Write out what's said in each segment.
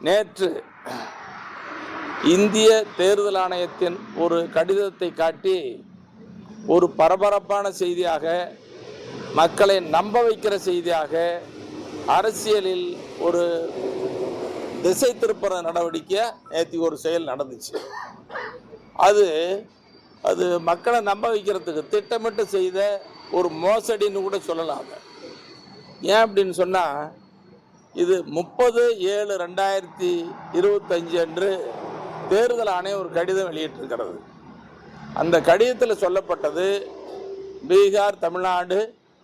நேற்று இந்திய தேர்தல் ஆணையத்தின் ஒரு கடிதத்தை காட்டி ஒரு பரபரப்பான செய்தியாக மக்களை நம்ப வைக்கிற செய்தியாக அரசியலில் ஒரு திசை திருப்புற நடவடிக்கை நேற்று ஒரு செயல் நடந்துச்சு. அது அது மக்களை நம்ப வைக்கிறதுக்கு திட்டமிட்டு செய்த ஒரு மோசடின்னு கூட சொல்லலாம் ஏன் அப்படின்னு சொன்னால் இது முப்பது ஏழு ரெண்டாயிரத்தி இருபத்தஞ்சு அன்று தேர்தல் ஆணையம் ஒரு கடிதம் வெளியிட்டிருக்கிறது. அந்த கடிதத்தில் சொல்லப்பட்டது பீகார் தமிழ்நாடு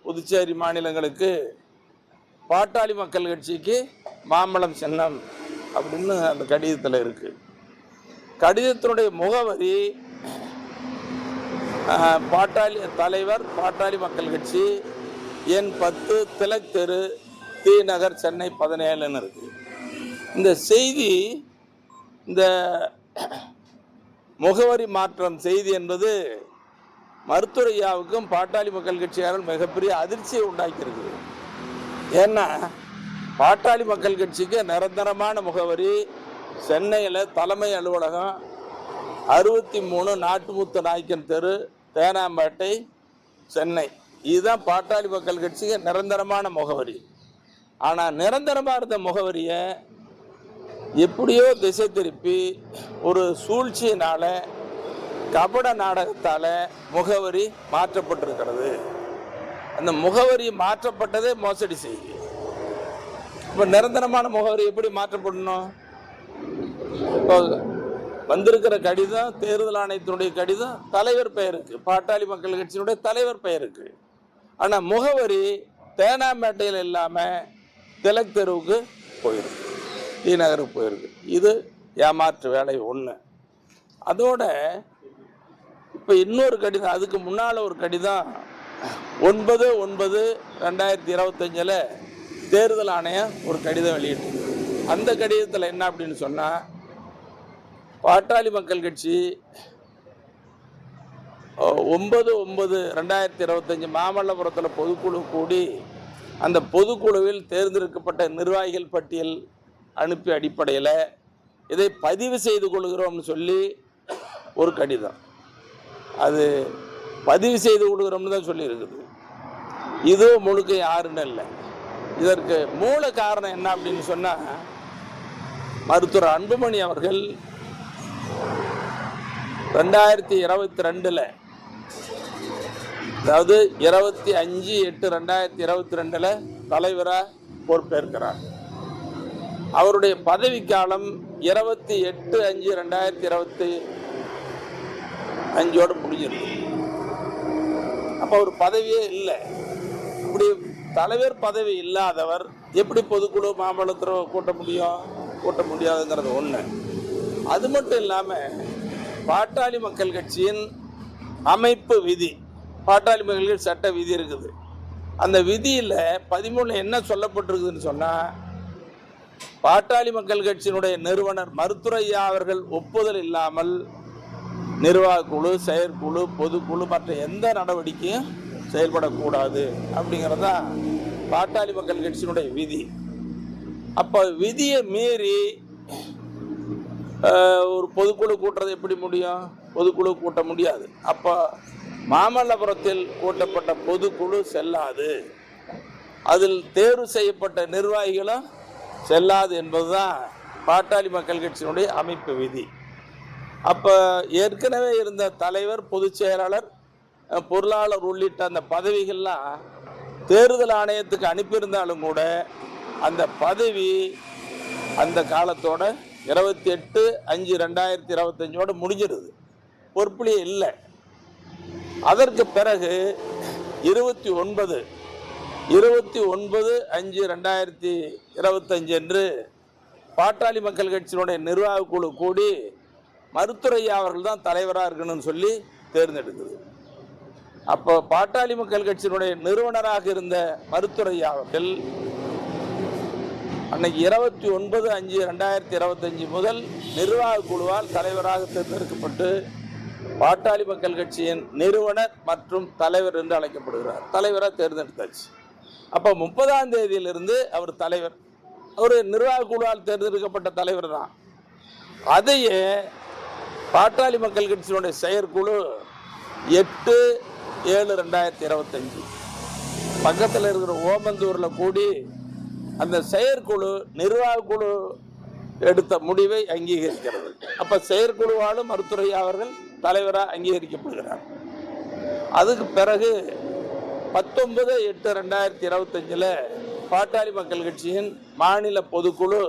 புதுச்சேரி மாநிலங்களுக்கு பாட்டாளி மக்கள் கட்சிக்கு மாம்பழம் சின்னம் அப்படின்னு அந்த கடிதத்தில் இருக்கு. கடிதத்தினுடைய முகவரி பாட்டாளி தலைவர் பாட்டாளி மக்கள் கட்சி என் பத்து திலக் தெரு டி நகர் சென்னை பதினேழுன்னு இருக்கு. இந்த செய்தி இந்த முகவரி மாற்றம் செய்தி என்பது மருத்துவரையாவுக்கும் பாட்டாளி மக்கள் கட்சியாரும் மிகப்பெரிய அதிர்ச்சியை உண்டாக்கியிருக்கு ஏன்னா பாட்டாளி மக்கள் கட்சிக்கு நிரந்தரமான முகவரி சென்னையில் தலைமை அலுவலகம் அறுபத்தி மூணு நாட்டுமுத்த நாய்க்கன் தெரு தேனாம்பேட்டை சென்னை. இதுதான் பாட்டாளி மக்கள் கட்சிக்கு நிரந்தரமான முகவரி. ஆனால் நிரந்தரமாக இருந்த முகவரியை எப்படியோ திசை திருப்பி ஒரு சூழ்ச்சியினால கபட நாடகத்தால் முகவரி மாற்றப்பட்டிருக்கிறது. அந்த முகவரி மாற்றப்பட்டதே மோசடி செய்தி. இப்போ நிரந்தரமான முகவரி எப்படி மாற்றப்படணும்? இப்போ வந்திருக்கிற கடிதம் தேர்தல் ஆணையத்தினுடைய கடிதம் தலைவர் பெயருக்கு பாட்டாளி மக்கள் கட்சியினுடைய தலைவர் பெயருக்கு. ஆனால் முகவரி தேனாம்பேட்டையில் இல்லாமல் திலக் தெருவுக்கு போயிருக்கு. டி நகருக்கு போயிருக்கு. இது ஏமாற்று வேலை ஒன்று அதோட இப்போ இன்னொரு கடிதம் அதுக்கு முன்னால் ஒரு கடிதம். ஒன்பது ஒன்பது ரெண்டாயிரத்தி இருபத்தஞ்சில் தேர்தல் ஆணையம் ஒரு கடிதம் வெளியிட்டு அந்த கடிதத்தில் என்ன அப்படின்னு சொன்னால் பாட்டாளி மக்கள் கட்சி ஒன்பது ஒன்பது ரெண்டாயிரத்தி இருபத்தஞ்சி மாமல்லபுரத்தில் பொதுக்குழு கூடி அந்த பொதுக்குழுவில் தேர்ந்தெடுக்கப்பட்ட நிர்வாகிகள் பட்டியல் அனுப்பி அடிப்படையில் இதை பதிவு செய்து கொள்கிறோம்னு சொல்லி ஒரு கடிதம். அது பதிவு செய்து கொடுக்குறோம்னு தான் சொல்லியிருக்குது. இது முழுக்க யாருன்னு இல்லை. இதற்கு மூல காரணம் என்ன அப்படின்னு சொன்னால் மருத்துவர் அன்புமணி அவர்கள் ரெண்டாயிரத்தி இருபத்தி ரெண்டில் அதாவது இருபத்தி அஞ்சு எட்டு ரெண்டாயிரத்தி இருபத்தி ரெண்டில் தலைவராக பொறுப்பேற்கிறார். அவருடைய பதவிக்காலம் இருபத்தி எட்டு அஞ்சு ரெண்டாயிரத்தி இருபத்தி அஞ்சோடு முடிஞ்சிருக்கு. அப்போ அவர் பதவியே இல்லை. இப்படி தலைவர் பதவி இல்லாதவர் எப்படி பொதுக்குழு மாமல்லத்தில் கூட்ட முடியும்? கூட்ட முடியாதுங்கிறது ஒன்று அது மட்டும் இல்லாமல் பாட்டாளி மக்கள் கட்சியின் அமைப்பு விதி பாட்டாளி மகளிர் சட்ட விதி இருக்குது. அந்த விதியில் பதிமூணில் என்ன சொல்லப்பட்டிருக்குதுன்னு சொன்னால் பாட்டாளி மக்கள் கட்சியினுடைய நிறுவனர் மருத்துரையா அவர்கள் ஒப்புதல் இல்லாமல் நிர்வாகக்குழு செயற்குழு பொதுக்குழு மற்ற எந்த நடவடிக்கையும் செயல்படக்கூடாது அப்படிங்கிறது தான் பாட்டாளி மக்கள் கட்சியினுடைய விதி. அப்போ விதியை மீறி ஒரு பொதுக்குழு கூட்டுறது எப்படி முடியும்? பொதுக்குழு கூட்ட முடியாது. அப்போ மாமல்லபுரத்தில் கூட்டப்பட்ட பொதுக்குழு செல்லாது. அதில் தேர்வு செய்யப்பட்ட நிர்வாகிகளும் செல்லாது என்பதுதான் பாட்டாளி மக்கள் கட்சியினுடைய அமைப்பு விதி. அப்போ ஏற்கனவே இருந்த தலைவர் பொதுச் செயலாளர் பொருளாளர் உள்ளிட்ட அந்த பதவிகள்லாம் தேர்தல் ஆணையத்துக்கு அனுப்பியிருந்தாலும் கூட அந்த பதவி அந்த காலத்தோட இருபத்தி எட்டு அஞ்சு ரெண்டாயிரத்தி இருபத்தஞ்சோடு முடிஞ்சிருது. பொறுப்புலேயே இல்லை. அதற்கு பிறகு இருபத்தி ஒன்பது இருபத்தி ஒன்பது அஞ்சு ரெண்டாயிரத்தி இருபத்தஞ்சு அன்று பாட்டாளி மக்கள் கட்சியினுடைய நிர்வாகக் குழு கூடி மருத்துரையா அவர்கள் தான் தலைவராக இருக்கணும்னு சொல்லி தேர்ந்தெடுக்குது அப்போ பாட்டாளி மக்கள் கட்சியினுடைய நிறுவனராக இருந்த மருத்துரையா அவர்கள் அன்னைக்கு இருபத்தி ஒன்பது அஞ்சு ரெண்டாயிரத்தி இருபத்தஞ்சு முதல் நிர்வாக குழுவால் தலைவராக தேர்ந்தெடுக்கப்பட்டு பாட்டாளி மக்கள் கட்சியின் நிறுவனர் மற்றும் தலைவர் என்று அழைக்கப்படுகிறார். தலைவராக தேர்ந்தெடுத்தாச்சு. அப்போ முப்பதாம் தேதியிலிருந்து அவர் தலைவர். ஒரு நிர்வாக குழுவால் தேர்ந்தெடுக்கப்பட்ட தலைவர் தான். அதையே பாட்டாளி மக்கள் கட்சியினுடைய செயற்குழு எட்டு ஏழு ரெண்டாயிரத்தி இருபத்தஞ்சு. பக்கத்தில் இருக்கிற ஓமந்தூரில் கூடி அந்த செயற்குழு நிர்வாக குழு எடுத்த முடிவை அங்கீகரிக்கிறது. அப்போ செயற்குழுவாலும் மருத்துவரை அவர்கள் தலைவராக அங்கீகரிக்கப்படுகிறார். அதுக்கு பிறகு பத்தொன்பது எட்டு ரெண்டாயிரத்தி இருபத்தஞ்சில் பாட்டாளி மக்கள் கட்சியின் மாநில பொதுக்குழு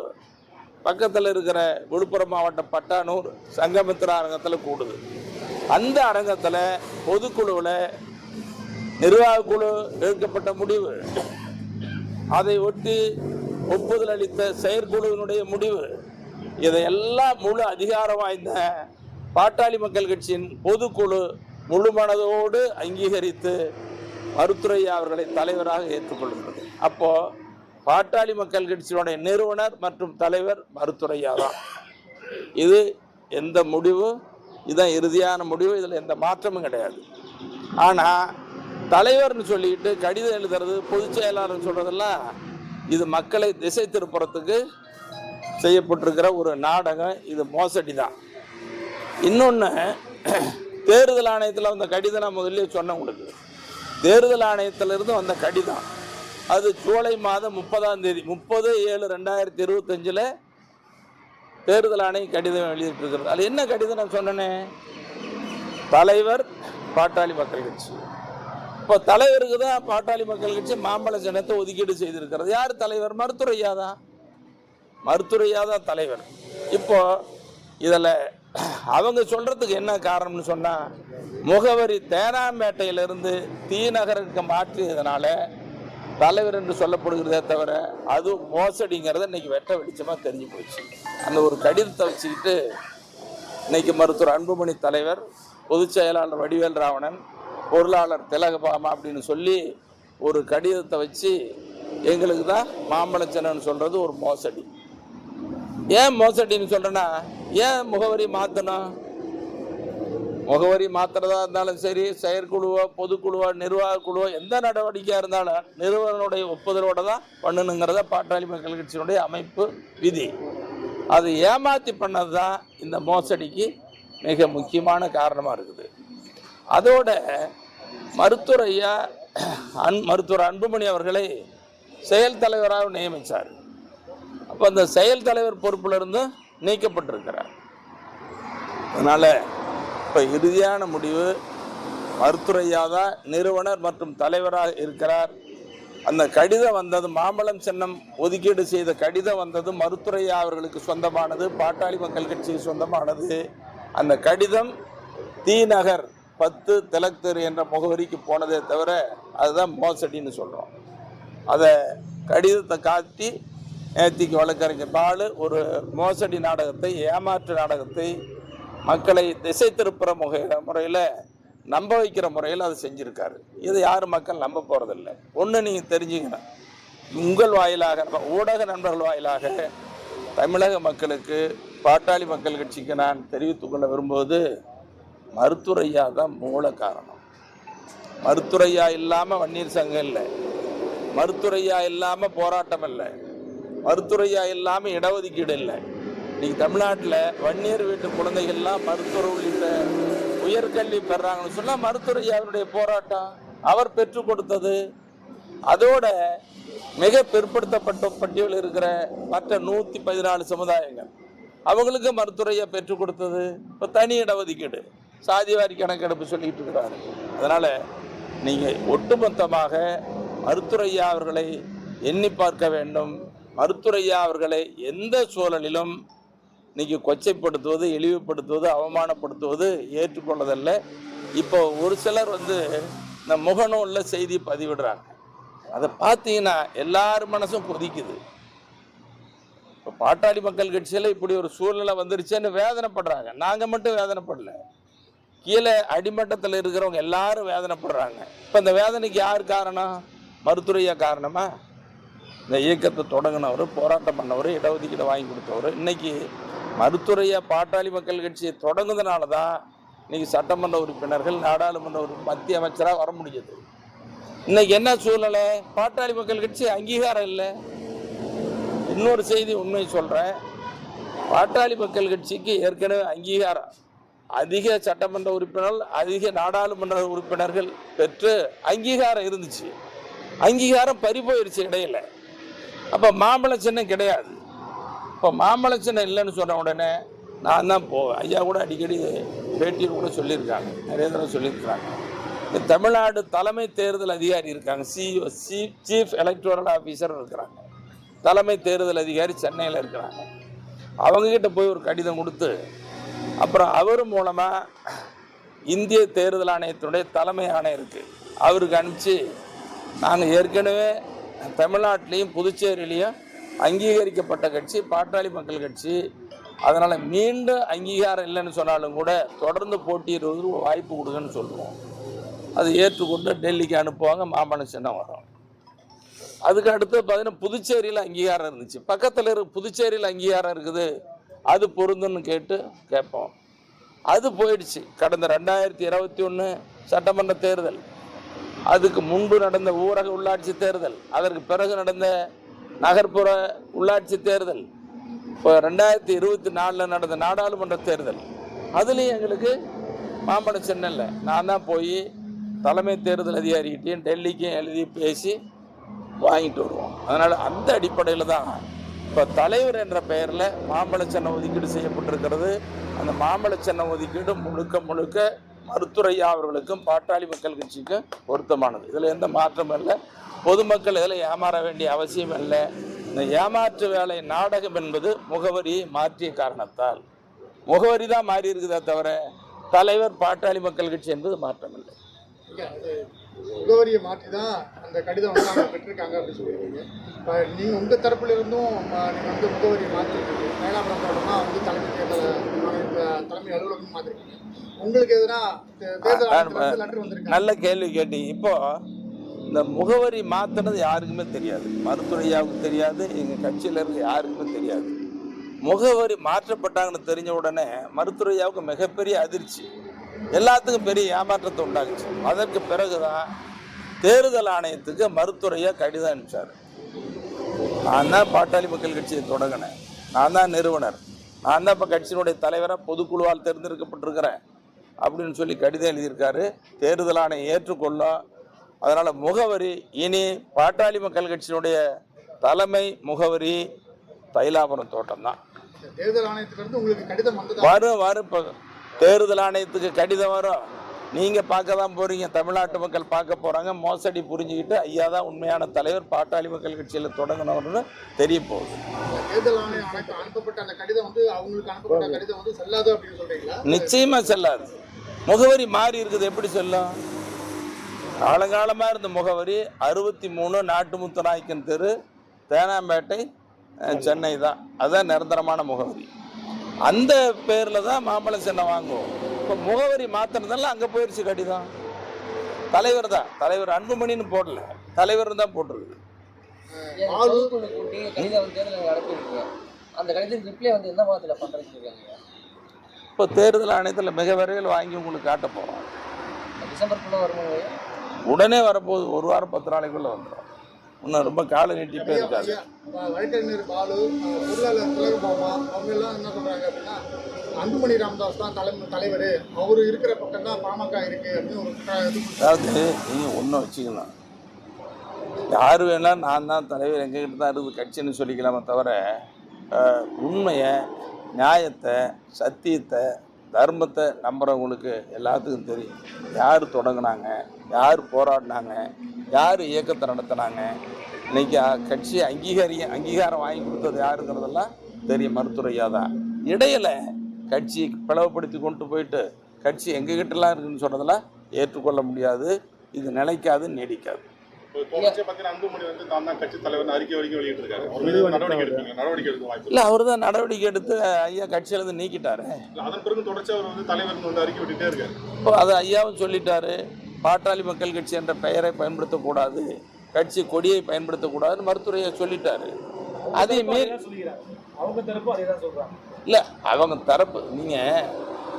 பக்கத்தில் இருக்கிற விழுப்புரம் மாவட்டம் பட்டானூர் சங்கமித்ரா அரங்கத்தில் கூடுது. அந்த அரங்கத்தில் பொதுக்குழுவில் நிர்வாக குழு எடுக்கப்பட்ட முடிவு. அதை ஒட்டி ஒப்புதல் அளித்த செயற்குழுவினுடைய முடிவு. இதையெல்லாம் முழு அதிகாரம் வாய்ந்த பாட்டாளி மக்கள் கட்சியின் பொதுக்குழு முழுமனதோடு அங்கீகரித்து மருத்துரையா அவர்களை தலைவராக ஏற்றுக்கொள்கிறது அப்போ பாட்டாளி மக்கள் கட்சியினுடைய நிறுவனர் மற்றும் தலைவர் மருத்துரையா தான். இது எந்த முடிவு? இதுதான் இறுதியான முடிவு. இதில் எந்த மாற்றமும் கிடையாது. ஆனால் தலைவர்னு சொல்லிட்டு கடிதம் எழுதுறது பொதுச் செயலாளர்னு சொல்கிறதெல்லாம் இது மக்களை திசை திருப்புறத்துக்கு செய்யப்பட்டிருக்கிற ஒரு நாடகம். இது மோசடி தான் இன்னொன்று தேர்தல் ஆணையத்தில் வந்த கடிதம் நான் முதல்ல சொன்னேன் உங்களுக்கு. தேர்தல் ஆணையத்திலிருந்து வந்த கடிதம். அது ஜூலை மாதம் முப்பதாம் தேதி முப்பது ஏழு ரெண்டாயிரத்தி இருபத்தஞ்சில் தேர்தல் ஆணையம் கடிதம் வெளியிட்டிருக்கிறது அது என்ன கடிதம் நான் சொன்னேனே? தலைவர் பாட்டாளி மக்கள் கட்சி. இப்போ தலைவருக்கு தான் பாட்டாளி மக்கள் கட்சி மாம்பழ சின்னத்தை ஒதுக்கீடு செய்திருக்கிறது. யார் தலைவர்? மருத்துவரையா தான். மருத்துவரையா தான் தலைவர். இப்போ இதில் அவங்க சொல்கிறதுக்கு என்ன காரணம்னு சொன்னால் முகவரி தேனாம்பேட்டையிலிருந்து தீநகருக்கு மாற்றியதுனால தலைவர் என்று சொல்லப்படுகிறதே தவிர அது மோசடிங்கிறத இன்னைக்கு வெட்ட வெளிச்சமாக தெரிஞ்சு போச்சு. அந்த ஒரு கடிதத்தை வச்சுக்கிட்டு இன்னைக்கு மருத்துவர் அன்புமணி தலைவர் பொதுச் செயலாளர் வடிவேல் ராவணன் பொருளாளர் திலகபாமா அப்படின்னு சொல்லி ஒரு கடிதத்தை வச்சு எங்களுக்கு தான் மாம்பழச்சனன் சொல்கிறது ஒரு மோசடி. ஏன் மோசடின்னு சொல்றேன்னா ஏன் முகவரி மாற்றணும் முகவரி மாத்துறதா இருந்தாலும் சரி செயற்குழுவோ பொதுக்குழுவோ நிர்வாக குழுவோ எந்த நடவடிக்கையாக இருந்தாலும் நிறுவனனுடைய ஒப்புதலோட தான் பண்ணணுங்கிறத பாட்டாளி மக்கள் கட்சியினுடைய அமைப்பு விதி. அது ஏமாத்தி பண்ணது தான் இந்த மோசடிக்கு மிக முக்கியமான காரணமாக இருக்குது. அதோட மருத்துவர் ஐயா அன் மருத்துவர் அன்புமணி அவர்களை செயல் தலைவராக நியமித்தார் அப்போ அந்த செயல் தலைவர் பொறுப்பிலிருந்து நீக்கப்பட்டிருக்கிறார். அதனால் இப்போ இறுதியான முடிவு மருத்துரையா தான் நிறுவனர் மற்றும் தலைவராக இருக்கிறார். அந்த கடிதம் வந்தது மாம்பழம் சின்னம் ஒதுக்கீடு செய்த கடிதம் வந்தது மருத்துரையா அவர்களுக்கு சொந்தமானது பாட்டாளி மக்கள் கட்சிக்கு சொந்தமானது. அந்த கடிதம் தி நகர் பத்து திலக் தெரு என்ற முகவரிக்கு போனதே தவிர அதுதான் மோசடின்னு சொல்கிறோம் அதை கடிதத்தை காட்டி நேத்திக்கு வழக்கறிஞர் பாலு ஒரு மோசடி நாடகத்தை ஏமாற்று நாடகத்தை மக்களை திசை திருப்புற முக முறையில் நம்ப வைக்கிற முறையில் அதை செஞ்சுருக்காரு. இதை யாரும் மக்கள் நம்ப போகிறதில்ல ஒன்று நீங்கள் தெரிஞ்சுக்கணும். உங்கள் வாயிலாக ஊடக நண்பர்கள் வாயிலாக தமிழக மக்களுக்கு பாட்டாளி மக்கள் கட்சிக்கு நான் தெரிவித்துக் கொள்ள விரும்புவது மருத்துவரையா தான் மூல காரணம். மருத்துவரையா இல்லாமல் வன்னியர் சங்கம் இல்லை. மருத்துவரையா இல்லாமல் போராட்டம் இல்லை. மருத்துறையா இல்லாமல் இடஒதுக்கீடு இல்லை. இன்னைக்கு தமிழ்நாட்டில் வன்னியர் வீட்டு குழந்தைகள்லாம் மருத்துவர் உள்ளிட்ட உயர்கல்வி பெறாங்கன்னு சொன்னால் மருத்துவரையாவினுடைய போராட்டம் அவர் பெற்றுக் கொடுத்தது. அதோட மிக பிற்படுத்தப்பட்ட பட்டியலில் இருக்கிற மற்ற நூற்றி பதினாலு சமுதாயங்கள் அவங்களுக்கு மருத்துவரையா பெற்றுக் கொடுத்தது. இப்போ தனி இடஒதுக்கீடு. சாதிவாரி கணக்கெடுப்பு சொல்லிட்டு இருக்கிறாரு அதனால் நீங்கள் ஒட்டுமொத்தமாக மருத்துவரையா அவர்களை எண்ணி பார்க்க வேண்டும். மருத்துவரையா அவர்களை எந்த சூழலிலும் இன்னைக்கு கொச்சைப்படுத்துவது இழிவுபடுத்துவது அவமானப்படுத்துவது ஏற்றுக்கொள்ளதல்ல இப்போ ஒரு சிலர் வந்து இந்த முகநூலில் செய்தி பதிவிடுறாங்க. அதை பார்த்தீங்கன்னா எல்லார் மனசும் கொதிக்குது. இப்போ பாட்டாளி மக்கள் கட்சியில் இப்படி ஒரு சூழ்நிலை வந்துருச்சுன்னு வேதனைப்படுறாங்க. நாங்கள் மட்டும் வேதனைப்படல. கீழே அடிமட்டத்தில் இருக்கிறவங்க எல்லாரும் வேதனைப்படுறாங்க. இப்போ இந்த வேதனைக்கு யார் காரணம்? மருத்துவையா காரணமா? இந்த இயக்கத்தை தொடங்கினவர் போராட்டம் பண்ணவர் இடஒதுக்கீடு வாங்கி கொடுத்தவர். இன்னைக்கு மருத்துவரையா பாட்டாளி மக்கள் கட்சியை தொடங்குனதுனால தான் இன்னைக்கு சட்டமன்ற உறுப்பினர்கள் நாடாளுமன்ற உறுப்பி- மத்திய அமைச்சராக வர முடிஞ்சது. இன்னைக்கு என்ன சூழ்நிலை? பாட்டாளி மக்கள் கட்சி அங்கீகாரம் இல்லை. இன்னொரு செய்தி உண்மை சொல்கிறேன் பாட்டாளி மக்கள் கட்சிக்கு ஏற்கனவே அங்கீகாரம். அதிக சட்டமன்ற உறுப்பினர்கள் அதிக நாடாளுமன்ற உறுப்பினர்கள் பெற்று அங்கீகாரம் இருந்துச்சு. அங்கீகாரம் பறி போயிருச்சு இடையில. அப்போ மாம்பழ சின்னம் கிடையாது. இப்போ மாம்பழ சின்னம் இல்லைன்னு சொன்ன உடனே நான் தான் போவேன். ஐயா கூட அடிக்கடி பேட்டியில் கூட சொல்லியிருக்காங்க. நிறைய தடவை சொல்லியிருக்காங்க இந்த தமிழ்நாடு தலைமை தேர்தல் அதிகாரி இருக்காங்க. CEO chief chief electoral officer இருக்கிறாங்க. தலைமை தேர்தல் அதிகாரி சென்னையில் இருக்கிறாங்க. அவங்கக்கிட்ட போய் ஒரு கடிதம் கொடுத்து அப்புறம் அவர் மூலமாக இந்திய தேர்தல் ஆணையத்தினுடைய தலைமை ஆணையருக்கு அவருக்கு அனுப்பிச்சு நாங்கள் ஏற்கனவே தமிழ்நாட்டிலையும் புதுச்சேரியிலையும் அங்கீகரிக்கப்பட்ட கட்சி பாட்டாளி மக்கள் கட்சி. அதனால் மீண்டும் அங்கீகாரம் இல்லைன்னு சொன்னாலும் கூட தொடர்ந்து போட்டியிடுவதற்கு வாய்ப்பு கொடுங்கன்னு சொல்லுவோம். அது ஏற்றுக்கொண்டு டெல்லிக்கு அனுப்புவாங்க மாம்பழ சின்னம் வரும். அதுக்கு அடுத்து பார்த்தீங்கன்னா புதுச்சேரியில் அங்கீகாரம் இருந்துச்சு. பக்கத்தில் இரு புதுச்சேரியில் அங்கீகாரம் இருக்குது. அது பொருந்துன்னு கேட்டு கேட்போம். அது போயிடுச்சு. கடந்த ரெண்டாயிரத்தி இருபத்தி ஒன்று சட்டமன்ற தேர்தல். அதுக்கு முன்பு நடந்த ஊரக உள்ளாட்சி தேர்தல் அதற்கு பிறகு நடந்த நகர்ப்புற உள்ளாட்சி தேர்தல் இப்போ ரெண்டாயிரத்தி இருபத்தி நாலில் நடந்த நாடாளுமன்ற தேர்தல் அதுலேயும் எங்களுக்கு மாம்பழம் சின்னம் இல்லை. நான் தான் போய் தலைமை தேர்தல் அதிகாரிகிட்டையும் டெல்லிக்கும் எழுதி பேசி வாங்கிட்டு வருவோம். அதனால் அந்த அடிப்படையில் தான் இப்போ தலைவர் என்ற பெயரில் மாம்பழ சென்னை ஒதுக்கீடு செய்யப்பட்டிருக்கிறது. அந்த மாம்பழ சென்னை ஒதுக்கீடு முழுக்க முழுக்க மருத்துரையா அவர்களுக்கும் பாட்டாளி மக்கள் கட்சிக்கும் பொருத்தமானது. இதில் எந்த மாற்றமும் இல்லை. பொதுமக்கள் இதில் ஏமாற வேண்டிய அவசியம் இல்லை. இந்த ஏமாற்று வேலை நாடகம் என்பது முகவரியை மாற்றிய காரணத்தால். முகவரி தான் மாறி இருக்குதா தவிர தலைவர் பாட்டாளி மக்கள் கட்சி என்பது மாற்றமில்லை இல்லை. முகவரியை மாற்றி தான் அந்த கடிதம் வந்து அவங்க பெற்றிருக்காங்க அப்படின்னு சொல்லியிருக்கீங்க. இப்போ நீங்கள் உங்கள் தரப்புல இருந்தும் நீங்கள் வந்து முகவரியை மாற்றிருக்கீங்க. மயிலாபுரம் வந்து தலைமை தேர்தல் தலைமை அலுவலகம் மாற்றிருக்கீங்க. உங்களுக்கு எதுனா நல்ல கேள்வி கேட்டீங்க. இப்போ இந்த முகவரி மாற்றினது யாருக்குமே தெரியாது. மருத்துவரையாவுக்கு தெரியாது எங்கள் கட்சியில் இருக்க யாருக்குமே தெரியாது. முகவரி மாற்றப்பட்டாங்கன்னு தெரிஞ்ச உடனே மருத்துவரையாவுக்கு மிகப்பெரிய அதிர்ச்சி. எல்லாத்துக்கும் பெரிய ஏமாற்றத்தை உண்டாக்குச்சு. அதற்கு பிறகுதான் தேர்தல் ஆணையத்துக்கு மருத்துவரையா கடிதம் அனுப்பிச்சார். நான் தான் பாட்டாளி மக்கள் கட்சியை தொடங்கினேன். நான் தான் நிறுவனர். நான் தான் இப்போ கட்சியினுடைய தலைவராக பொதுக்குழுவால் தேர்ந்தெடுக்கப்பட்டிருக்கிறேன். அப்படின்னு சொல்லி கடிதம் எழுதியிருக்காரு. தேர்தல் ஆணையம் ஏற்றுக்கொள்ளும் அதனால் முகவரி இனி பாட்டாளி மக்கள் கட்சியினுடைய தலைமை முகவரி தைலாபுரம் தோட்டம் தான். வரும் வரும். தேர்தல் ஆணையத்துக்கு கடிதம் வரும். நீங்கள் பார்க்க தான் போகிறீங்க தமிழ்நாட்டு மக்கள் பார்க்க போகிறாங்க மோசடி புரிஞ்சுக்கிட்டு ஐயா தான் உண்மையான தலைவர். பாட்டாளி மக்கள் கட்சியில் தொடங்கினவர்னு தெரிய போகுது. வந்து செல்லாது. முகவரி மாறி இருக்குது எப்படி சொல்லும் காலங்காலமாக இருந்த முகவரி அறுபத்தி மூணு நாட்டுமுத்து நாயக்கன் தெரு தேனாம்பேட்டை சென்னை தான். அதுதான் நிரந்தரமான முகவரி. அந்த பேரில் தான் மாம்பழம் சென்னை வாங்குவோம். இப்போ முகவரி மாற்றினதெல்லாம் அங்கே போயிடுச்சு கடிதம். தலைவர் தான். தலைவர் அன்புமணின்னு போடல. தலைவர் தான் போட்டிருக்கு அந்த கடிதம் அந்த ரிப்ளை வந்து எந்த மாதத்தில் பண்ணுறேன்னு இருக்காங்க இப்போ தேர்தல் ஆணையத்தில் மிக விரைவில் வாங்கி உங்களுக்கு காட்ட போகிறோம். டிசம்பருக்குள்ளே உடனே வரப்போகுது ஒரு வாரம் பத்து நாளைக்குள்ளே வந்துடும். இன்னும் ரொம்ப கால நீட்டிப்பே இருக்காது வழக்கறிஞர் பாலு அவங்க எல்லாம் என்ன சொல்றாங்க அப்படின்னா அன்புமணி ராமதாஸ் தான் தலைமை தலைவர். அவர் இருக்கிற பக்கம் தான் பாமக இருக்கு அப்படின்னு ஒரு. அதாவது நீங்கள் ஒன்றும் வச்சுக்கலாம். யார் வேணாலும் நான் தான் தலைவர் எங்ககிட்ட தான் இருக்குது. கட்சின்னு சொல்லிக்கலாமே தவிர உண்மையை நியாயத்தை சத்தியத்தை தர்மத்தை நம்புறவங்களுக்கு எல்லாத்துக்கும் தெரியும். யார் தொடங்கினாங்க யார் போராடினாங்க யார் இயக்கத்தை நடத்தினாங்க இன்னைக்கு கட்சி அங்கீகாரி அங்கீகாரம் வாங்கி கொடுத்தது யாருங்கிறதெல்லாம் தெரியும் மருத்துவரையா தான் இடையில கட்சி பிளவுபடுத்தி கொண்டு போயிட்டு கட்சி எங்ககிட்டலாம் இருக்குன்னு சொன்னதெல்லாம் ஏற்றுக்கொள்ள முடியாது இது நிலைக்காது நீடிக்காது. இல்லை அவர் தான் நடவடிக்கை எடுத்து ஐயா நீக்கிட்டாரு. அறிக்கை விட்டுட்டே இருக்காரு. இப்போ அது ஐயாவும் சொல்லிட்டாரு. பாட்டாளி மக்கள் கட்சி என்ற பெயரை பயன்படுத்தக்கூடாது. கட்சி கொடியை பயன்படுத்தக்கூடாதுன்னு மருத்துவரையா சொல்லிட்டாரு. அதே மீறி இல்லை அவங்க தரப்பு நீங்கள்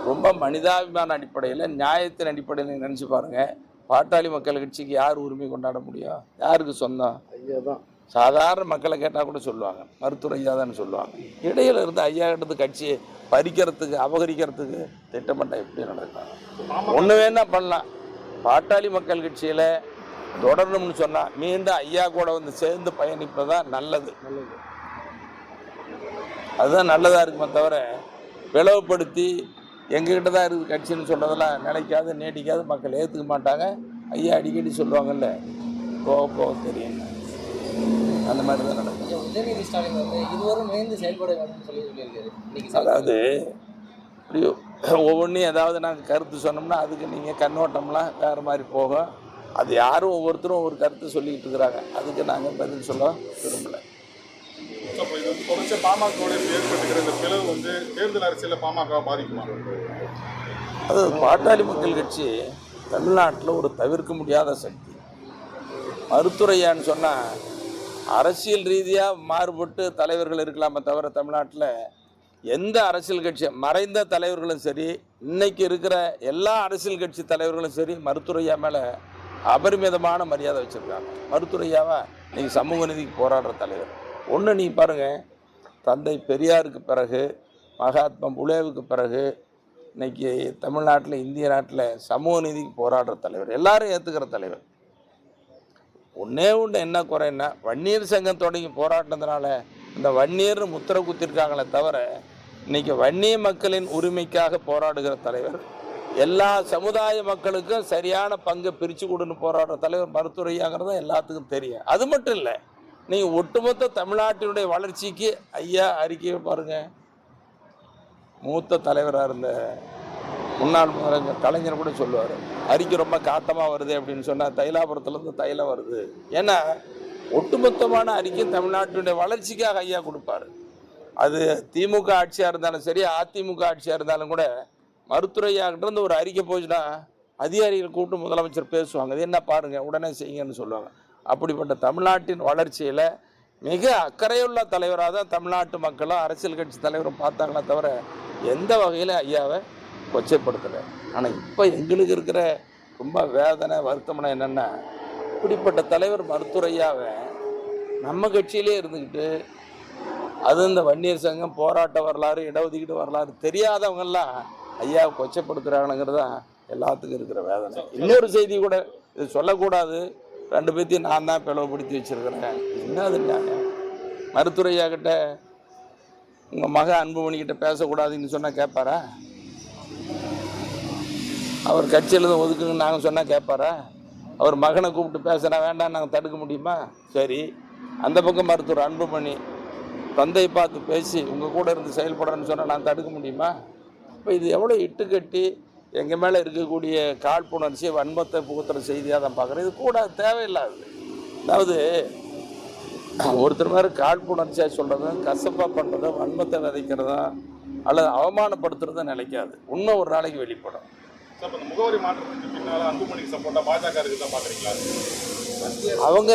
ரொம்ப மனிதாபிமான அடிப்படையில் நியாயத்தின் அடிப்படையில் நினச்சி பாருங்க. பாட்டாளி மக்கள் கட்சிக்கு யார் உரிமை கொண்டாட முடியும்? யாருக்கு சொந்தம்? சாதாரண மக்களை கேட்டால் கூட சொல்லுவாங்க. மருத்துவர் ஐயா தான் சொல்லுவாங்க. இடையில இருந்து ஐயா கிட்ட கட்சியை பறிக்கிறதுக்கு அபகரிக்கிறதுக்கு திட்டமிட்ட எப்படி நடக்கும்? ஒன்று வேணா பண்ணலாம். பாட்டாளி மக்கள் கட்சியில் தொடரணும்னு சொன்னால் மீண்டும் ஐயா கூட வந்து சேர்ந்து பயணிப்பது தான் நல்லது. அதுதான் நல்லதாக இருக்குமே தவிர பிளவுபடுத்தி எங்ககிட்ட தான் இருக்குது கட்சின்னு சொல்கிறதெல்லாம் நினைக்காது நீடிக்காது மக்கள் ஏற்றுக்க மாட்டாங்க. ஐயா அடிக்கடி சொல்லுவாங்கல்ல போக போக தெரியும். அந்த மாதிரி தான் நடக்கும். அதாவது ஒவ்வொன்றையும் ஏதாவது நாங்கள் கருத்து சொன்னோம்னா அதுக்கு நீங்கள் கண்ணோட்டம்லாம் வேறு மாதிரி போகும். அது யாரும் ஒவ்வொருத்தரும் ஒவ்வொரு கருத்து சொல்லிக்கிட்டு இருக்கிறாங்க. அதுக்கு நாங்கள் பதில் சொல்ல விரும்பலை. அப்போ இது வந்து தொடர்ச்சி பாமகவுடைய ஏற்பட்டுக்கிற இந்த பிளவு வந்து தேர்தல் அரசியலில் பாமக பாதிக்குமா? அது பாட்டாளி மக்கள் கட்சி தமிழ்நாட்டில் ஒரு தவிர்க்க முடியாத சக்தி. மருத்துவரையான்னு சொன்னால் அரசியல் ரீதியாக மாறுபட்டு தலைவர்கள் இருக்கலாமே தவிர தமிழ்நாட்டில் எந்த அரசியல் கட்சி மறைந்த தலைவர்களும் சரி இன்னைக்கு இருக்கிற எல்லா அரசியல் கட்சி தலைவர்களும் சரி மருத்துறையா மேலே அபரிமிதமான மரியாதை வச்சுருக்காங்க. மருத்துவரையாவை? இன்றைக்கி சமூக நீதிக்கு போராடுற தலைவர். ஒன்று நீ பாருங்கள் தந்தை பெரியாருக்கு பிறகு மகாத்மா புலேவுக்கு பிறகு இன்றைக்கி தமிழ்நாட்டில் இந்திய நாட்டில் சமூக நீதிக்கு போராடுற தலைவர் எல்லாரும் ஏற்றுக்கிற தலைவர். ஒன்றே ஒன்று என்ன குறைன்னா வன்னியர் சங்கம் தொடங்கி போராட்டினதுனால இந்த வன்னியர் முத்திரை குத்திருக்காங்களே தவிர இன்றைக்கி வன்னிய மக்களின் உரிமைக்காக போராடுகிற தலைவர் எல்லா சமுதாய மக்களுக்கும் சரியான பங்கை பிரித்து கொடுன்னு போராடுற தலைவர் மருத்துவரையாங்கிறது எல்லாத்துக்கும் தெரியும். அது மட்டும் இல்லை நீங்கள் ஒட்டுமொத்த தமிழ்நாட்டினுடைய வளர்ச்சிக்கு ஐயா அறிக்கையை பாருங்கள் மூத்த தலைவராக இருந்த முன்னாள் முதலமைச்சர் கலைஞர் கூட சொல்லுவார் அறிக்கை ரொம்ப காத்தமாக வருது அப்படின்னு சொன்னால் தைலாபுரத்துலேருந்து தைலம் வருது. ஏன்னா ஒட்டுமொத்தமான அறிக்கை தமிழ்நாட்டினுடைய வளர்ச்சிக்காக ஐயா கொடுப்பாரு. அது திமுக ஆட்சியாக இருந்தாலும் சரி அதிமுக ஆட்சியாக இருந்தாலும் கூட மருத்துறையாகிட்டருந்து ஒரு அறிக்கை போச்சுன்னா அதிகாரிகள் கூப்பிட்டு முதலமைச்சர் பேசுவாங்க. இது என்ன பாருங்கள் உடனே செய்யுங்கன்னு சொல்லுவாங்க. அப்படிப்பட்ட தமிழ்நாட்டின் வளர்ச்சியில் மிக அக்கறையுள்ள தலைவராக தான் தமிழ்நாட்டு மக்களும் அரசியல் கட்சி தலைவரும் பார்த்தாங்களே தவிர எந்த வகையில் ஐயாவை கொச்சைப்படுத்தலை. ஆனால் இப்போ எங்களுக்கு இருக்கிற ரொம்ப வேதனை வருத்தம்னா என்னென்னா இப்படிப்பட்ட தலைவர் மருத்துவர் ஐயாவை நம்ம கட்சியிலே இருந்துக்கிட்டு அது இந்த வன்னியர் சங்கம் போராட்ட வரலாறு இடஒதுக்கீடு வரலாறு தெரியாதவங்கெல்லாம் ஐயாவை கொச்சைப்படுத்துகிறாங்கங்கிறது தான் எல்லாத்துக்கும் இருக்கிற வேதனை. இன்னொரு செய்தி கூட இது சொல்லக்கூடாது. ரெண்டு பேர்த்தையும் நான் தான் பிளவுபடுத்தி வச்சிருக்கிறேன். என்ன அது நியாயம்? கிட்ட உங்கள் மக அன்புமணிக்கிட்ட பேசக்கூடாதுன்னு சொன்னால் கேட்பாரா அவர் கட்சியில் தான் ஒதுக்குங்கன்னு நாங்கள் சொன்னால் கேட்பாரா அவர் மகனை கூப்பிட்டு பேசுனா வேண்டாம் நாங்கள் தடுக்க முடியுமா? சரி. அந்த பக்கம் மருத்துவர் அன்புமணி தந்தை பார்த்து பேசி உங்கள் கூட இருந்து செயல்படுறேன்னு சொன்னால் நான் தடுக்க முடியுமா? இப்போ இது எவ்வளோ இட்டு கட்டி எங்கள் மேலே இருக்கக்கூடிய காழ்ப்புணர்ச்சி வன்மத்தை புகுத்துற செய்தியாக தான் பார்க்குறேன். இது கூட தேவையில்லாது. அதாவது ஒருத்தர் மாதிரி காழ்ப்புணர்ச்சியாக சொல்கிறதும் கசப்பாக பண்ணுறதும் வன்மத்தை விதைக்கிறதும் அல்லது அவமானப்படுத்துறதும் நிலைக்காது உண்மை ஒரு நாளைக்கு வெளிப்படும். ஸோ இப்போ இந்த முகவரி மாற்றத்துக்கு பின்னால் அன்புமணிக்கு சப்போர்ட்டாக பாஜக இருக்குது தான் பார்க்குறீங்களா? அவங்க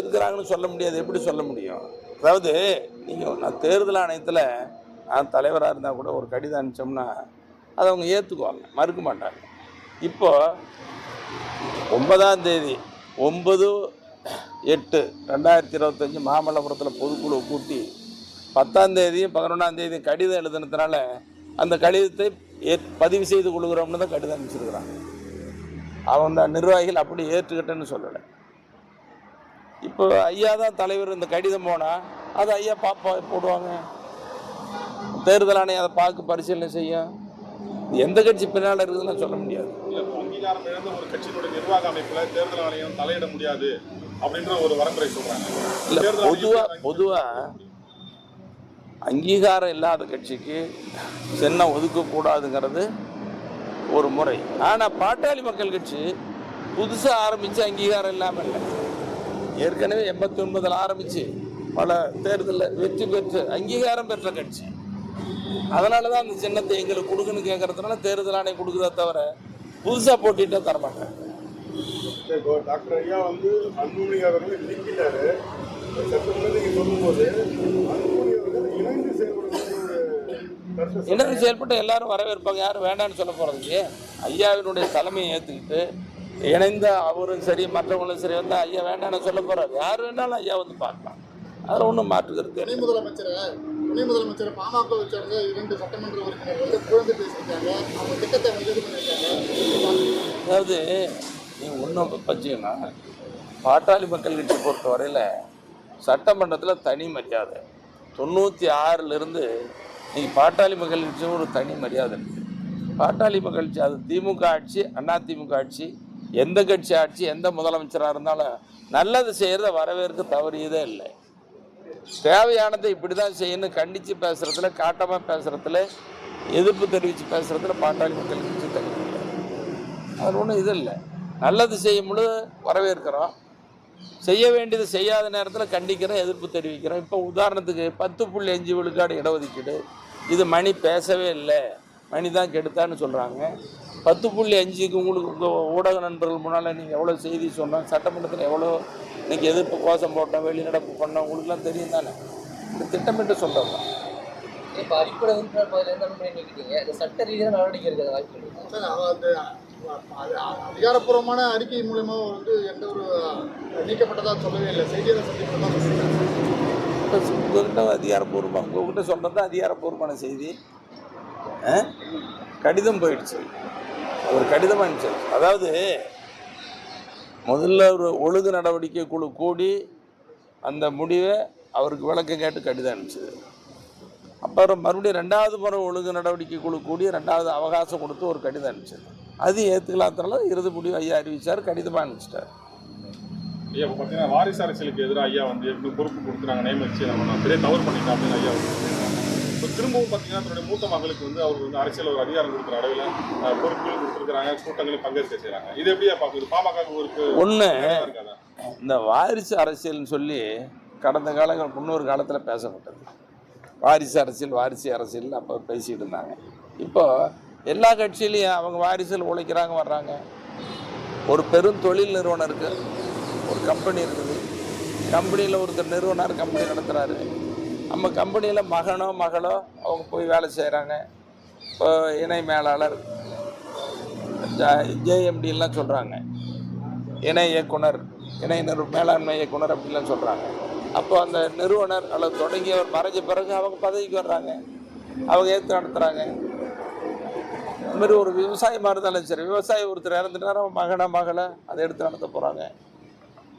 இருக்கிறாங்கன்னு சொல்ல முடியாது. எப்படி சொல்ல முடியும்? அதாவது நீங்கள் நான் தேர்தல் ஆணையத்தில் நான் தலைவராக இருந்தால் கூட ஒரு கடிதம் அனுப்பிச்சோம்னா அதை அவங்க ஏற்றுக்குவாங்க மறுக்க மாட்டாங்க. இப்போ ஒன்பதாம் தேதி ஒன்பது எட்டு ரெண்டாயிரத்தி இருபத்தஞ்சி மாமல்லபுரத்தில் பொதுக்குழு கூட்டி பத்தாம் தேதியும் பதினொன்றாம் தேதியும் கடிதம் எழுதுனதுனால அந்த கடிதத்தை ஏ பதிவு செய்து கொள்கிறோம்னு தான் கடிதம் அனுப்பிச்சிருக்கிறாங்க. அவங்க நிர்வாகிகள் அப்படி ஏற்றுக்கிட்டேன்னு சொல்லலை. இப்போ ஐயா தான் தலைவர் இந்த கடிதம் போனால் அது ஐயா பாப்பா போடுவாங்க. தேர்தல் ஆணையம் அதை பார்க்க பரிசீலனை செய்யும். எந்த கட்சி பின்னால் இருக்குதுன்னு சொல்ல முடியாது. ஒரு கட்சியினுடைய நிர்வாக அமைப்பில் தேர்தல் ஆணையம் தலையிட முடியாது அப்படின்ற ஒரு இல்லை தேர்தல் பொதுவாக பொதுவாக அங்கீகாரம் இல்லாத கட்சிக்கு சின்னம் ஒதுக்கக்கூடாதுங்கிறது ஒரு முறை. ஆனால் பாட்டாளி மக்கள் கட்சி புதுசாக ஆரம்பித்து அங்கீகாரம் இல்லாமல் இல்லை. ஏற்கனவே எண்பத்தி ஒன்பதில் ஆரம்பித்து பல தேர்தலில் வெற்றி பெற்று அங்கீகாரம் பெற்ற கட்சி. அதனால தான் அந்த சின்னத்தை எங்களுக்கு கொடுக்குன்னு கேட்கறதுனால தேர்தல் ஆணையம் கொடுக்குதே தவிர புதுசாக போட்டிட்டா இப்போ டாக்டர் ஐயா வந்து அன்புமணி அவர்களை நீக்கிட்டாரு. சொல்லும்போது இணைந்து செயல்பட்டு எல்லாரும் வரவேற்பாங்க. யாரும் வேண்டாம்னு சொல்ல போகிறது இல்லையே. ஐயாவினுடைய தலைமையை ஏற்றுக்கிட்டு இணைந்த அவரும் சரி மற்றவங்களும் சரி வந்து ஐயா வேண்டாம்னு சொல்ல போறாரு. யார் வேணாலும் ஐயா வந்து பார்க்கலாம். அதில் ஒன்றும் மாற்றுக்கிறது முதலமைச்சரை? துணை முதலமைச்சர் பாமகவை சேர்ந்த இரண்டு சட்டமன்ற உறுப்பினர் வந்து புகழ்ந்து பேசியிருக்காங்க. அவங்க திட்டத்தை வந்து பண்ணியிருக்காங்க. அதாவது நீ ஒன்றும் வச்சுக்கணும் பாட்டாளி மக்கள் கட்சி பொறுத்த வரையில் சட்டமன்றத்தில் தனி மரியாதை. தொண்ணூற்றி ஆறிலிருந்து நீங்கள் பாட்டாளி மக்கள் கட்சி ஒரு தனி மரியாதை இருக்குது பாட்டாளி மக்கள் கட்சி அது திமுக ஆட்சி அண்ணா திமுக ஆட்சி எந்த கட்சி ஆட்சி எந்த முதலமைச்சராக இருந்தாலும் நல்லது செய்கிறத வரவேற்க தவறியதே இல்லை. தேவையானதை இப்படி தான் செய்யணும். கண்டித்து பேசுகிறதுல காட்டமாக பேசுகிறதுல எதிர்ப்பு தெரிவித்து பேசுகிறதுல பாட்டாளி மக்கள் கட்சி தனி அது ஒன்றும் இது இல்லை. நல்லது செய்யும் பொழுது வரவேற்கிறோம். செய்ய வேண்டியது செய்யாத நேரத்தில் கண்டிக்கிறோம் எதிர்ப்பு தெரிவிக்கிறோம். இப்போ உதாரணத்துக்கு பத்து புள்ளி அஞ்சு விழுக்காடு இடஒதுக்கீடு. இது மணி பேசவே இல்லை. மணி தான் கெடுத்தான்னு சொல்கிறாங்க பத்து புள்ளி அஞ்சுக்கு உங்களுக்கு உங்கள் ஊடக நண்பர்கள் முன்னால் நீங்கள் எவ்வளோ செய்தி சொன்னோம் சட்டமன்றத்தில் எவ்வளோ இன்னைக்கு எதிர்ப்பு கோஷம் போட்டோம் வெளிநடப்பு பண்ணோம் உங்களுக்குலாம் தெரியும் தானே? இது திட்டமிட்டு சொல்கிறோம் இப்போ அடிப்படை உறுப்பினர் பதவியிலேருந்து அனுமதி நீக்கிட்டீங்க இந்த சட்ட ரீதியாக நடவடிக்கை இருக்கிற வாய்ப்பு அதிகாரப்பூர்வமான அறிக்கை மூலமா வந்து எந்த ஒரு நீக்கப்பட்டதா சொல்லவே இல்லை. செய்தியாளர் சந்திப்பு உங்ககிட்ட அதிகாரப்பூர்வமாக உங்ககிட்ட சொல்கிறது தான் அதிகாரப்பூர்வமான செய்தி. ஆ? கடிதம் போயிடுச்சு. ஒரு கடிதம் அனுப்பிச்சது அதாவது முதல்ல ஒரு ஒழுங்கு நடவடிக்கை குழு கூடி அந்த முடிவை அவருக்கு விளக்கம் கேட்டு கடிதம் அனுப்பிச்சது. அப்புறம் மறுபடியும் ரெண்டாவது முறை ஒழுங்கு நடவடிக்கை குழு கூடி ரெண்டாவது அவகாசம் கொடுத்து ஒரு கடிதம் அனுப்பிச்சது. அது ஏற்றுக்கலாத்தனால இறுதி முடிவு ஐயா அறிவித்தார் கடிதமாக அனுப்பிச்சிட்டார். ஐயா இப்போ பார்த்தீங்கன்னா வாரிசு அரசியலுக்கு எதிராக ஐயா வந்து பொறுப்பு கொடுக்குறாங்க நியமிச்சு நம்ம பெரிய தவறு பண்ணிட்டோம் அப்படின்னு ஐயா வந்து இப்போ திரும்பவும் பார்த்தீங்கன்னா தன்னுடைய மூத்த மகளுக்கு வந்து அவர் வந்து அரசியல் ஒரு அதிகாரம் கொடுக்குற அளவில் பொறுப்புகள் கொடுத்துருக்காங்க கூட்டங்களையும் பங்கேற்க செய்கிறாங்க இது எப்படியா பார்க்குது பாமக ஒரு ஒன்று இந்த வாரிசு அரசியல்னு சொல்லி கடந்த காலங்கள் முன்னொரு காலத்தில் பேசப்பட்டது. வாரிசு அரசியல் வாரிசு அரசியல்னு அப்போ பேசிகிட்டு இருந்தாங்க. இப்போ எல்லா கட்சியிலையும் அவங்க வாரிசில் உழைக்கிறாங்க வர்றாங்க. ஒரு பெரும் தொழில் நிறுவனம் இருக்குது ஒரு கம்பெனி இருக்குது. கம்பெனியில் ஒருத்தர் நிறுவனர் கம்பெனி நடத்துகிறாரு நம்ம கம்பெனியில் மகனோ மகளோ அவங்க போய் வேலை செய்கிறாங்க இப்போ இணை மேலாளர் ஜேஎம்டிலாம் சொல்கிறாங்க இணை இயக்குனர் இணை நிறு மேலாண்மை இயக்குனர் அப்படிலாம் சொல்கிறாங்க அப்போ அந்த நிறுவனர் அல்லது தொடங்கியவர் மறைஞ்ச பிறகு அவங்க பதவிக்கு வர்றாங்க. அவங்க ஏற்று நடத்துகிறாங்க இந்த மாதிரி ஒரு விவசாயமாக இருந்தாலும் சரி விவசாயி ஒருத்தர் இறந்துட்டார் அவன் மகனை மகளை அதை எடுத்து நடத்த போகிறாங்க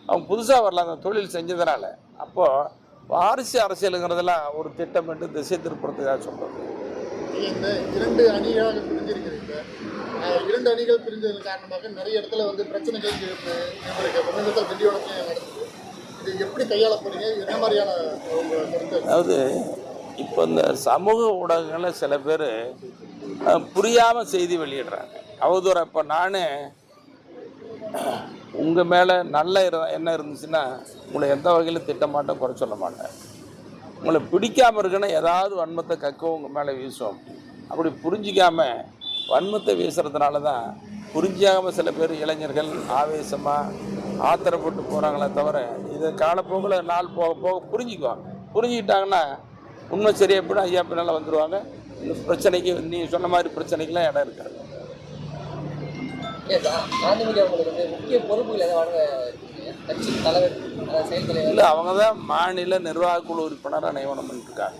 அவங்க புதுசாக வரலாம் அந்த தொழில் செஞ்சதுனால. அப்போது வாரிசு அரசியலுங்கிறதெல்லாம் ஒரு திட்டமிட்டு திசை திருப்புறதுக்காக சொல்கிறது நீங்க இந்த இரண்டு அணிகளாக பிரிஞ்சிருக்கிறீங்க இரண்டு அணிகள் பிரிஞ்சதன் காரணமாக நிறைய இடத்துல வந்து பிரச்சனைகள் இருக்கு சமீபத்தில் திண்டிவனத்தையும் நடக்குது. இது எப்படி கையாள போறீங்க? என்ன மாதிரியான அதாவது இப்போ இந்த சமூக ஊடகங்களில் சில பேர் புரியாமல் செய்தி வெளியிடுறாங்க. அவதூறு இப்போ நான் உங்கள் மேலே நல்ல என்ன இருந்துச்சுன்னா உங்களை எந்த வகையிலும் திட்டமாட்டோம் குறை சொல்ல மாட்டேன் உங்களை பிடிக்காமல் இருக்குன்னா ஏதாவது வன்மத்தை கக்கவும் உங்கள் மேலே வீசும். அப்படி புரிஞ்சிக்காமல் வன்மத்தை வீசுறதுனால தான் புரிஞ்சாமல் சில பேர் இளைஞர்கள் ஆவேசமாக ஆத்திரப்பட்டு போகிறாங்களே தவிர இது காலப்போக்கில் நாள் போக போக புரிஞ்சுக்குவாங்க. புரிஞ்சுக்கிட்டாங்கன்னா உண்மை சரியாக எப்படின்னா ஐயா பின்னால் வந்துடுவாங்க இந்த பிரச்சனைக்கு நீ சொன்ன மாதிரி பிரச்சனைக்கெலாம் இடம் இருக்காது. இல்லை அவங்க தான் மாநில நிர்வாக குழு உறுப்பினராக நியமனம் பண்ணிருக்காங்க.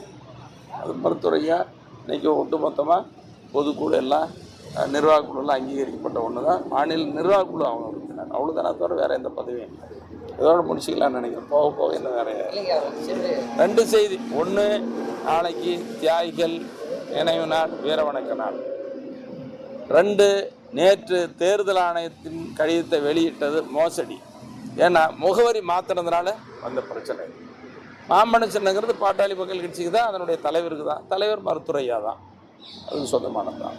அது பொறுத்துறையாக இன்றைக்கி ஒட்டுமொத்தமாக பொதுக்குழு எல்லாம் அஹ், நிர்வாக குழுலாம் அங்கீகரிக்கப்பட்ட ஒன்று தான் மாநில நிர்வாக குழு அவங்க உறுப்பினர். அவ்வளோதானே தவிர வேறு எந்த பதவியும் இல்லை. இதோட முடிச்சுக்கலாம்னு நினைக்கிறேன். போக போக இன்னும் வேறு? ரெண்டு செய்தி. ஒன்று நாளைக்கு தியாகிகள் நினைவு நாள் வீர வணக்க நாள். ரெண்டு நேற்று தேர்தல் ஆணையத்தின் கடிதத்தை வெளியிட்டது மோசடி. ஏன்னா முகவரி மாத்தினதுனால வந்த பிரச்சனை. மாமன சின்னங்கிறது பாட்டாளி மக்கள் கட்சிக்கு தான் அதனுடைய தலைவருக்கு தான். தலைவர் மருத்துவரையா தான். அது சொந்தமானது தான்.